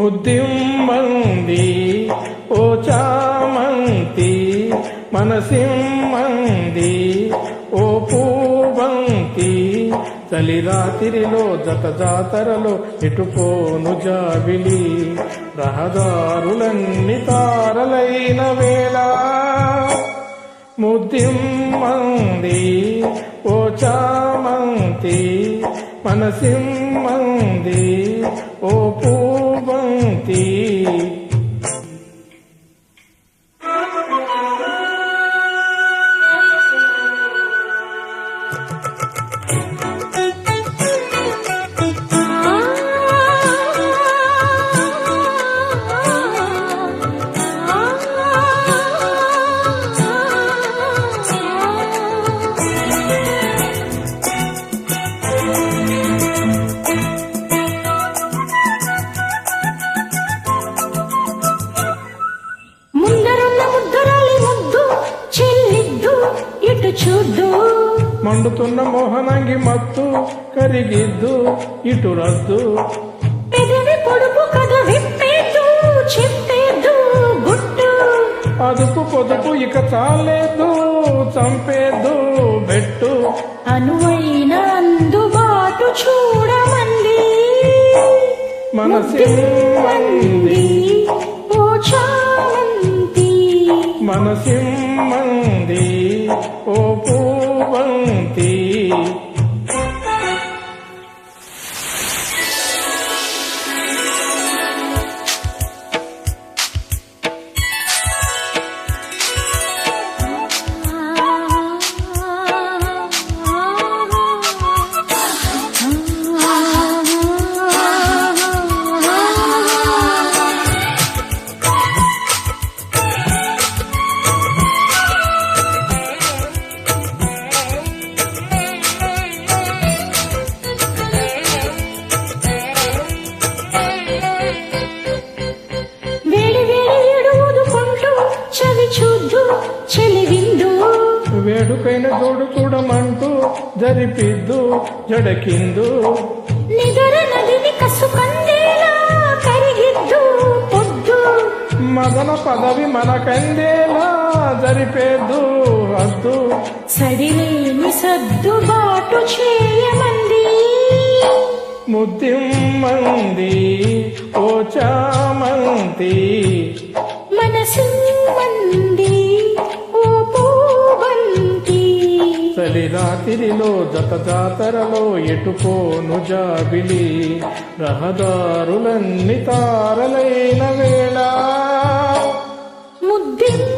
ముద్దిమ్మంది ఓ చామంతి మనసిమ్మంది ఓ పూవంతి చలి రాత్రిలో జత జాతరలో ఎటుపోను జాబిలి. రహదారులన్నీ తారలైన వేళ. ముద్దిమ్మంది ఓ చామంతి మనసిమ్మంది ఓ పూబంతి ती చూద్దు మండుతున్న మోహనంగి మత్తు కరిగిద్దు ఇటు రద్దు. పెదవి పొడుపు కథ విప్పేద్దు చెప్పేద్దు గుట్టు. అదుపు పొదుపు ఇక చాలేదు చంపేద్దు బెట్టు. అనువైన అందుబాటు చూడమంది. ఓ చామంతి మనసిమ్మంది ఓ పూవంతి వేడుకైన జోడు చూడమంటూ జరిపిద్దు జడకిందు. నిగర నదిని కసుకందేలా కరిగిద్దు పొద్దు. మదన పదవి మనకందేలా జరిపేద్దు వద్దు సడిలేని సర్దుబాటు చేయమంది. ముద్దిమ్మంది ఓ చామంతి మనసు మంది రాత్రిలో జత జాతరలో ఎటుకోను జాబిలి రహదారులన్నీ తారలైన వేళ. ముద్దిమ్మంది